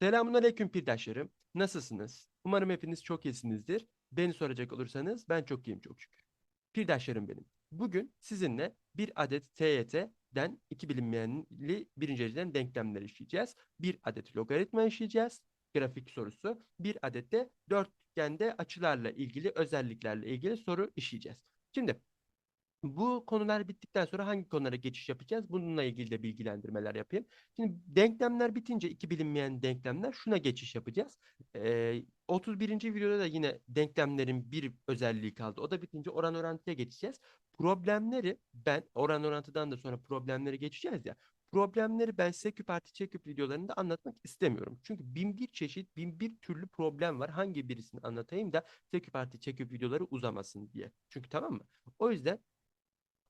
Selamünaleyküm pirdaşlarım. Nasılsınız? Umarım hepiniz çok iyisinizdir. Beni soracak olursanız ben çok iyiyim çok şükür. Pirdaşlarım benim. Bugün sizinle bir adet TYT'den iki bilinmeyenli birinci dereceden denklemler işleyeceğiz. Bir adet logaritma işleyeceğiz. Grafik sorusu. Bir adet de dörtgende açılarla ilgili özelliklerle ilgili soru işleyeceğiz. Şimdi bu konular bittikten sonra hangi konulara geçiş yapacağız? Bununla ilgili de bilgilendirmeler yapayım. Şimdi denklemler bitince iki bilinmeyen denklemler şuna geçiş yapacağız. Ee, 31. videoda da yine denklemlerin bir özelliği kaldı. O da bitince oran orantıya geçeceğiz. Problemleri ben oran orantıdan da sonra problemleri geçeceğiz ya. Problemleri ben seküp artı çeküp videolarında anlatmak istemiyorum. Çünkü bin bir çeşit, bin bir türlü problem var. Hangi birisini anlatayım da seküp artı çeküp videoları uzamasın diye. Çünkü tamam mı? O yüzden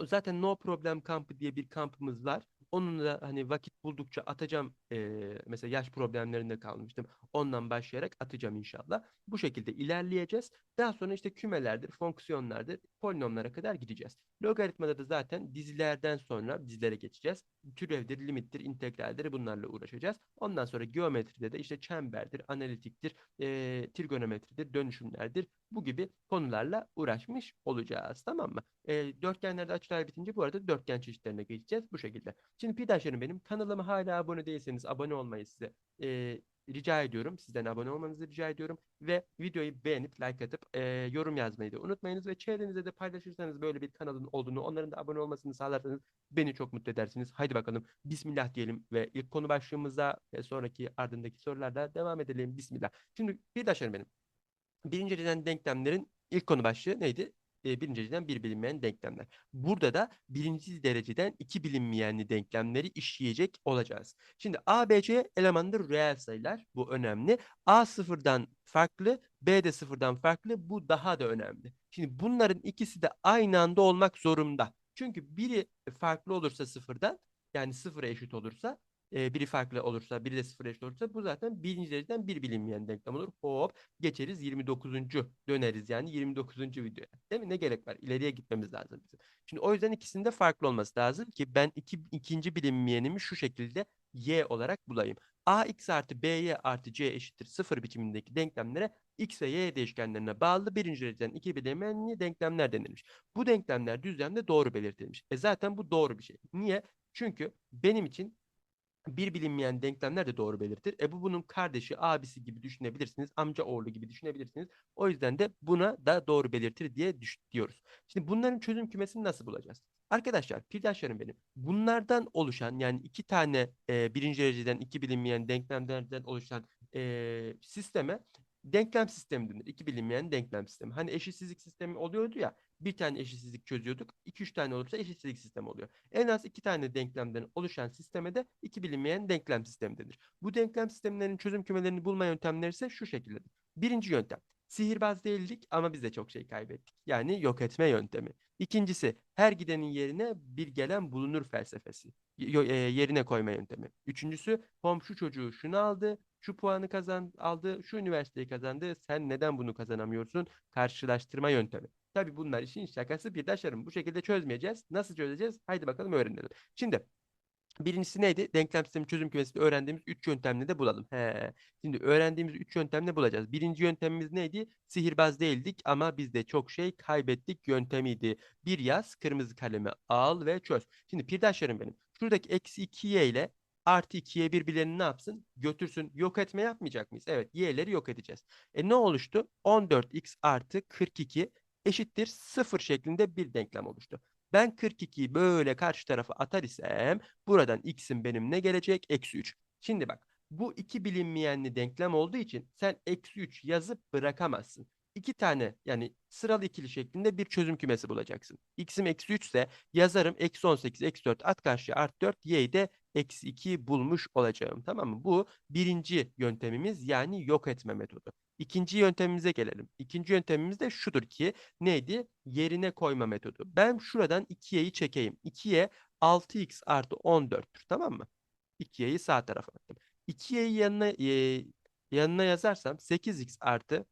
Zaten No Problem kampı diye bir kampımız var. Onunla hani vakit buldukça atacağım. Eee, mesela yaş problemlerinde kalmıştım. Ondan başlayarak atacağım inşallah. Bu şekilde ilerleyeceğiz. Daha sonra işte kümelerdir, fonksiyonlardır, polinomlara kadar gideceğiz. Logaritmada da zaten dizilerden sonra dizilere geçeceğiz. Türevdir, limittir, integraldir bunlarla uğraşacağız. Ondan sonra geometride de işte çemberdir, analitiktir, eee trigonometridir, dönüşümlerdir. Bu gibi konularla uğraşmış olacağız. Tamam mı? E, dörtgenlerde açılar bitince bu arada dörtgen çeşitlerine geçeceğiz bu şekilde. Şimdi Pidaşlarım benim kanalıma hala abone değilseniz abone olmayı size e, rica ediyorum. Sizden abone olmanızı rica ediyorum. Ve videoyu beğenip like atıp e, yorum yazmayı da unutmayınız. Ve çevrenize de paylaşırsanız böyle bir kanalın olduğunu onların da abone olmasını sağlarsanız beni çok mutlu edersiniz. Haydi bakalım Bismillah diyelim ve ilk konu başlığımıza ve sonraki ardındaki sorularda devam edelim. Bismillah. Şimdi Pidaşlarım benim. Birinci dereceden denklemlerin ilk konu başlığı neydi? E, birinci dereceden bir bilinmeyen denklemler. Burada da birinci dereceden iki bilinmeyenli denklemleri işleyecek olacağız. Şimdi A, B, C elemandır reel sayılar. Bu önemli. A sıfırdan farklı, B de sıfırdan farklı. Bu daha da önemli. Şimdi bunların ikisi de aynı anda olmak zorunda. Çünkü biri farklı olursa sıfırdan yani sıfıra eşit olursa biri farklı olursa, biri de sıfır eşit olursa bu zaten birinci dereceden bir bilinmeyen denklem olur. Hop geçeriz 29. döneriz yani 29. videoya. Değil mi? Ne gerek var? İleriye gitmemiz lazım bizim. Şimdi o yüzden ikisinde farklı olması lazım ki ben iki, ikinci bilinmeyenimi şu şekilde y olarak bulayım. ax artı by artı c eşittir sıfır biçimindeki denklemlere x ve y değişkenlerine bağlı birinci dereceden iki bilinmeyenli denklemler denilmiş. Bu denklemler düzlemde doğru belirtilmiş. E zaten bu doğru bir şey. Niye? Çünkü benim için bir bilinmeyen denklemler de doğru belirtir. E bu bunun kardeşi, abisi gibi düşünebilirsiniz. Amca oğlu gibi düşünebilirsiniz. O yüzden de buna da doğru belirtir diye diyoruz. Şimdi bunların çözüm kümesini nasıl bulacağız? Arkadaşlar, pirdaşlarım benim. Bunlardan oluşan yani iki tane e, birinci dereceden iki bilinmeyen denklemlerden oluşan e, sisteme denklem sistemi denir. İki bilinmeyen denklem sistemi. Hani eşitsizlik sistemi oluyordu ya bir tane eşitsizlik çözüyorduk. 2-3 tane olursa eşitsizlik sistemi oluyor. En az iki tane denklemden oluşan sisteme de iki bilinmeyen denklem sistemi denir. Bu denklem sistemlerinin çözüm kümelerini bulma yöntemleri ise şu şekildedir. Birinci yöntem. Sihirbaz değildik ama biz de çok şey kaybettik. Yani yok etme yöntemi. İkincisi her gidenin yerine bir gelen bulunur felsefesi. Y- e, yerine koyma yöntemi. Üçüncüsü komşu çocuğu şunu aldı, şu puanı kazan aldı, şu üniversiteyi kazandı. Sen neden bunu kazanamıyorsun? Karşılaştırma yöntemi. Tabii bunlar işin şakası bir taşlarım. Bu şekilde çözmeyeceğiz. Nasıl çözeceğiz? Haydi bakalım öğrenelim. Şimdi Birincisi neydi? Denklem sistemi çözüm kümesinde öğrendiğimiz üç yöntemle de bulalım. He. Şimdi öğrendiğimiz üç yöntemle bulacağız. Birinci yöntemimiz neydi? Sihirbaz değildik ama biz de çok şey kaybettik yöntemiydi. Bir yaz, kırmızı kalemi al ve çöz. Şimdi pirdaşlarım benim. Şuradaki eksi 2y ile artı 2y birbirlerini ne yapsın? Götürsün. Yok etme yapmayacak mıyız? Evet y'leri yok edeceğiz. E ne oluştu? 14x artı 42 eşittir 0 şeklinde bir denklem oluştu. Ben 42'yi böyle karşı tarafa atar isem buradan x'in benim ne gelecek? Eksi 3. Şimdi bak bu iki bilinmeyenli denklem olduğu için sen eksi 3 yazıp bırakamazsın. İki tane yani sıralı ikili şeklinde bir çözüm kümesi bulacaksın. X'im eksi 3 ise yazarım eksi 18 eksi 4 at karşıya artı 4 y'yi de eksi 2 bulmuş olacağım. Tamam mı? Bu birinci yöntemimiz yani yok etme metodu. İkinci yöntemimize gelelim. İkinci yöntemimiz de şudur ki neydi? Yerine koyma metodu. Ben şuradan 2y'yi çekeyim. 2y 6x artı 14'tür. Tamam mı? 2y'yi sağ tarafa attım. 2y'yi yanına, e, yanına yazarsam 8x artı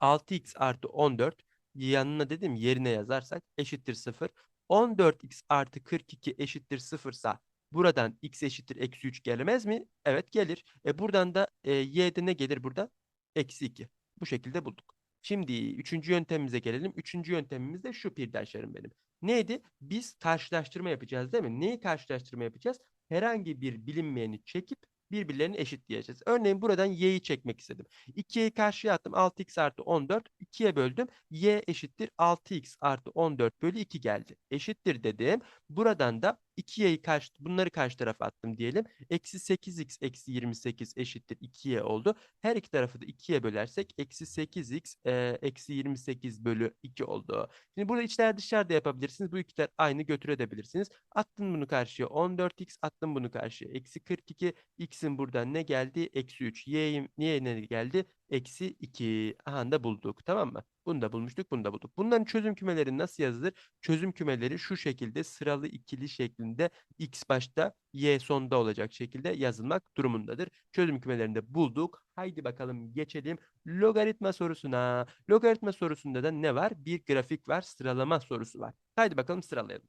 6x artı 14 yanına dedim yerine yazarsak eşittir 0. 14x artı 42 eşittir 0 sa buradan x eşittir eksi 3 gelmez mi? Evet gelir. E buradan da e, y'de ne gelir burada? Eksi 2. Bu şekilde bulduk. Şimdi üçüncü yöntemimize gelelim. Üçüncü yöntemimiz de şu pirdaşlarım benim. Neydi? Biz karşılaştırma yapacağız değil mi? Neyi karşılaştırma yapacağız? Herhangi bir bilinmeyeni çekip birbirlerini eşitleyeceğiz. Örneğin buradan y'yi çekmek istedim. 2'yi karşıya attım. 6x artı 14. 2'ye böldüm. y eşittir 6x artı 14 bölü 2 geldi. Eşittir dedim. Buradan da 2y'yi karşı, bunları karşı tarafa attım diyelim. Eksi 8x eksi 28 eşittir 2y oldu. Her iki tarafı da 2'ye bölersek eksi 8x e, eksi 28 bölü 2 oldu. Şimdi burada içler dışlar da yapabilirsiniz. Bu ikiler aynı götürebilirsiniz. Attın bunu karşıya 14x attım bunu karşıya eksi 42 x'in buradan ne geldi? Eksi 3. Y'ye niye ne geldi? Eksi 2. Aha da bulduk. Tamam mı? Bunu da bulmuştuk. Bunu da bulduk. Bunların çözüm kümeleri nasıl yazılır? Çözüm kümeleri şu şekilde sıralı ikili şeklinde x başta y sonda olacak şekilde yazılmak durumundadır. Çözüm kümelerini de bulduk. Haydi bakalım geçelim logaritma sorusuna. Logaritma sorusunda da ne var? Bir grafik var, sıralama sorusu var. Haydi bakalım sıralayalım.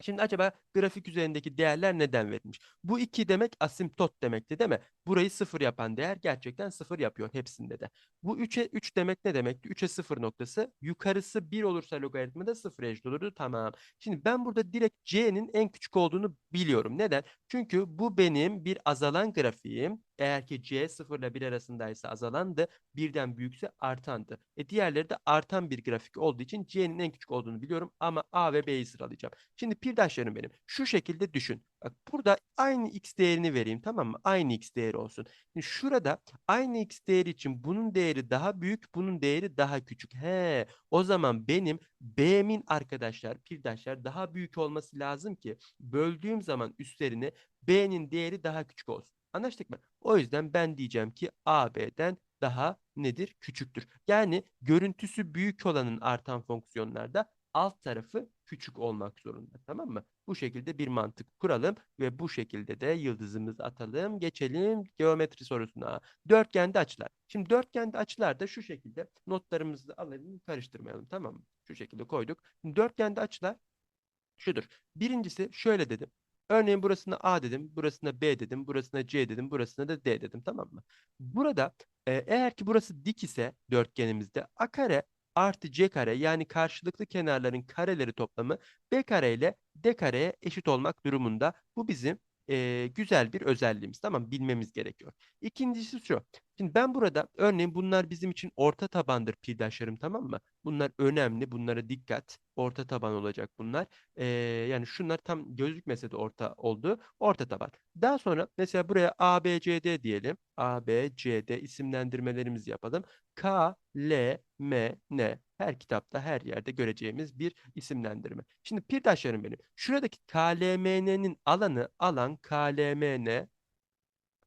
Şimdi acaba grafik üzerindeki değerler neden verilmiş? Bu 2 demek asimtot demekti değil mi? Burayı 0 yapan değer gerçekten 0 yapıyor hepsinde de. Bu 3'e 3 demek ne demekti? 3'e 0 noktası. Yukarısı 1 olursa logaritmada 0 eşit olurdu. Tamam. Şimdi ben burada direkt c'nin en küçük olduğunu biliyorum. Neden? Çünkü bu benim bir azalan grafiğim. Eğer ki c 0 ile 1 arasındaysa azalandı. Birden büyükse artandı. E diğerleri de artan bir grafik olduğu için c'nin en küçük olduğunu biliyorum. Ama a ve b'yi sıralayacağım. Şimdi pirdaşlarım benim. Şu şekilde düşün. Bak burada aynı x değerini vereyim tamam mı? Aynı x değeri olsun. Şimdi şurada aynı x değeri için bunun değeri daha büyük, bunun değeri daha küçük. He, o zaman benim b'min arkadaşlar, pirdaşlar daha büyük olması lazım ki böldüğüm zaman üstlerini b'nin değeri daha küçük olsun. Anlaştık mı? O yüzden ben diyeceğim ki a b'den daha nedir? Küçüktür. Yani görüntüsü büyük olanın artan fonksiyonlarda alt tarafı küçük olmak zorunda. Tamam mı? Bu şekilde bir mantık kuralım ve bu şekilde de yıldızımızı atalım. Geçelim geometri sorusuna. Dörtgende açılar. Şimdi dörtgende açılar da şu şekilde notlarımızı alalım karıştırmayalım tamam mı? Şu şekilde koyduk. Şimdi dörtgende açılar şudur. Birincisi şöyle dedim. Örneğin burasına A dedim, burasına B dedim, burasına C dedim, burasına da D dedim tamam mı? Burada e, eğer ki burası dik ise dörtgenimizde A kare artı c kare yani karşılıklı kenarların kareleri toplamı b kare ile d kareye eşit olmak durumunda. Bu bizim e, güzel bir özelliğimiz. Tamam bilmemiz gerekiyor. İkincisi şu. Şimdi ben burada örneğin bunlar bizim için orta tabandır pirdaşlarım tamam mı? Bunlar önemli. Bunlara dikkat. Orta taban olacak bunlar. Ee, yani şunlar tam gözükmese de orta oldu. Orta taban. Daha sonra mesela buraya A, B, C, D diyelim. A, B, C, D isimlendirmelerimizi yapalım. K, L, M, N. Her kitapta her yerde göreceğimiz bir isimlendirme. Şimdi pirdaşlarım benim. Şuradaki KLMN'nin alanı alan KLMN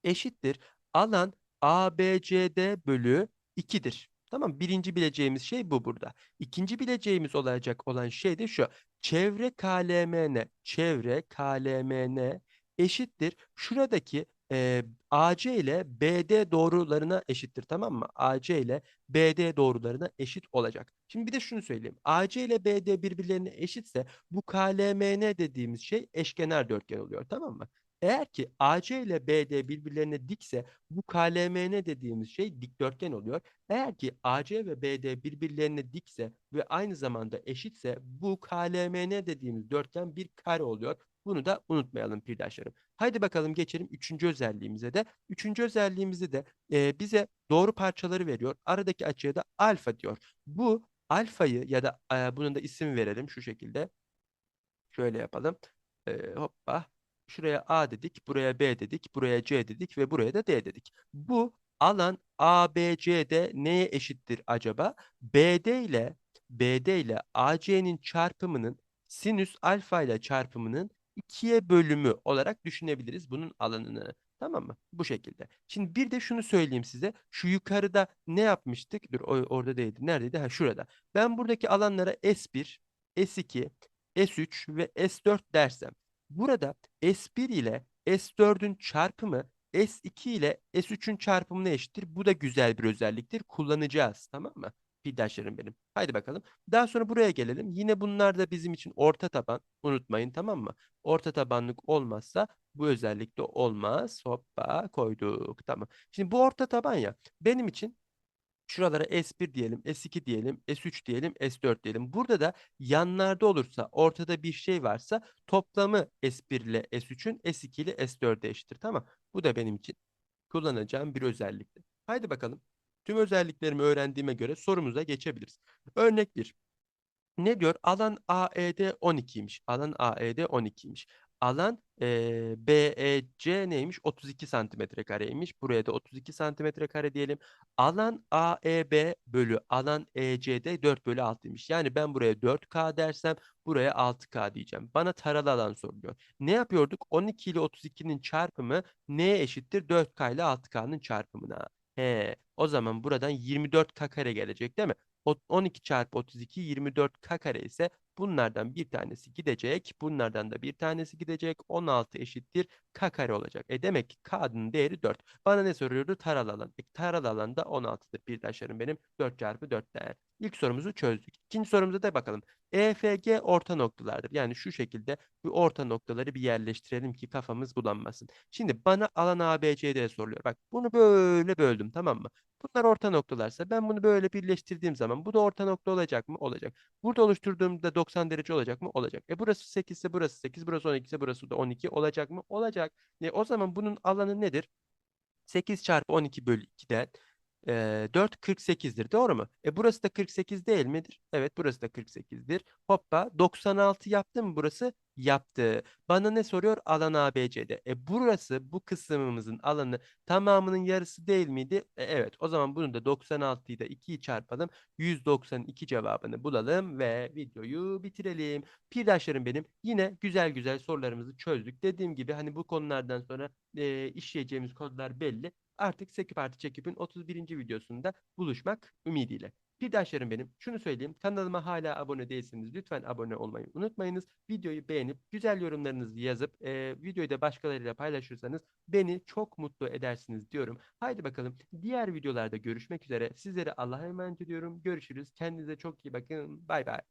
eşittir. Alan ABCD bölü 2'dir. Tamam birinci bileceğimiz şey bu burada. İkinci bileceğimiz olacak olan şey de şu. Çevre KLMN, çevre KLMN eşittir. Şuradaki e, AC ile BD doğrularına eşittir tamam mı? AC ile BD doğrularına eşit olacak. Şimdi bir de şunu söyleyeyim. AC ile BD birbirlerine eşitse bu KLMN dediğimiz şey eşkenar dörtgen oluyor tamam mı? Eğer ki AC ile BD birbirlerine dikse bu KLMN dediğimiz şey dikdörtgen oluyor. Eğer ki AC ve BD birbirlerine dikse ve aynı zamanda eşitse bu KLMN dediğimiz dörtgen bir kare oluyor. Bunu da unutmayalım pirdaşlarım. Haydi bakalım geçelim üçüncü özelliğimize de. Üçüncü özelliğimizde de e, bize doğru parçaları veriyor. Aradaki açıya da alfa diyor. Bu alfayı ya da e, bunun da isim verelim şu şekilde. Şöyle yapalım. E, hoppa. Şuraya A dedik, buraya B dedik, buraya C dedik ve buraya da D dedik. Bu alan ABC'de neye eşittir acaba? BD ile BD ile AC'nin çarpımının sinüs alfa ile çarpımının ikiye bölümü olarak düşünebiliriz bunun alanını. Tamam mı? Bu şekilde. Şimdi bir de şunu söyleyeyim size. Şu yukarıda ne yapmıştık? Dur orada değildi. Neredeydi? Ha şurada. Ben buradaki alanlara S1, S2, S3 ve S4 dersem burada S1 ile S4'ün çarpımı S2 ile S3'ün çarpımına eşittir. Bu da güzel bir özelliktir. Kullanacağız. Tamam mı? Paydaşlarım benim. Haydi bakalım. Daha sonra buraya gelelim. Yine bunlar da bizim için orta taban. Unutmayın tamam mı? Orta tabanlık olmazsa bu özellik de olmaz. Hoppa koyduk. Tamam. Şimdi bu orta taban ya. Benim için Şuralara S1 diyelim, S2 diyelim, S3 diyelim, S4 diyelim. Burada da yanlarda olursa, ortada bir şey varsa toplamı S1 ile S3'ün S2 ile S4'e eşittir. Tamam. Bu da benim için kullanacağım bir özelliktir. Haydi bakalım. Tüm özelliklerimi öğrendiğime göre sorumuza geçebiliriz. Örnek 1. Ne diyor? Alan AED 12'ymiş. Alan AED 12'ymiş. Alan eee BEC neymiş? 32 santimetre kareymiş. Buraya da 32 santimetre kare diyelim. Alan AEB bölü alan ECD 4 bölü 6'ymış. Yani ben buraya 4K dersem buraya 6K diyeceğim. Bana taralı alan soruluyor. Ne yapıyorduk? 12 ile 32'nin çarpımı neye eşittir? 4K ile 6K'nın çarpımına. He, o zaman buradan 24K kare gelecek değil mi? O- 12 çarpı 32 24K kare ise bunlardan bir tanesi gidecek. Bunlardan da bir tanesi gidecek. 16 eşittir K kare olacak. E demek ki K'nın değeri 4. Bana ne soruyordu? Taralı alan. E, taralı alan da 16'dır. Bir taşlarım benim 4 çarpı 4 değer. İlk sorumuzu çözdük. İkinci sorumuza da bakalım. EFG orta noktalardır. Yani şu şekilde bu orta noktaları bir yerleştirelim ki kafamız bulanmasın. Şimdi bana alan ABCD soruluyor. Bak bunu böyle böldüm tamam mı? Bunlar orta noktalarsa ben bunu böyle birleştirdiğim zaman bu da orta nokta olacak mı? Olacak. Burada oluşturduğumda 90 derece olacak mı? Olacak. E burası 8 ise burası 8, burası 12 ise burası da 12 olacak mı? Olacak. E o zaman bunun alanı nedir? 8 çarpı 12 bölü 2'den e, 4 48'dir. Doğru mu? E burası da 48 değil midir? Evet burası da 48'dir. Hoppa 96 yaptı mı burası? Yaptı. Bana ne soruyor? Alan ABCD. E burası bu kısmımızın alanı tamamının yarısı değil miydi? E, evet. O zaman bunu da 96'yı da 2'yi çarpalım. 192 cevabını bulalım ve videoyu bitirelim. Pirdaşlarım benim yine güzel güzel sorularımızı çözdük. Dediğim gibi hani bu konulardan sonra e, işleyeceğimiz kodlar belli. Artık Sekip Artı Çekip'in 31. videosunda buluşmak ümidiyle. Pirdaşlarım benim. Şunu söyleyeyim. Kanalıma hala abone değilseniz lütfen abone olmayı unutmayınız. Videoyu beğenip güzel yorumlarınızı yazıp e, videoyu da başkalarıyla paylaşırsanız beni çok mutlu edersiniz diyorum. Haydi bakalım diğer videolarda görüşmek üzere. Sizlere Allah'a emanet ediyorum. Görüşürüz. Kendinize çok iyi bakın. Bay bay.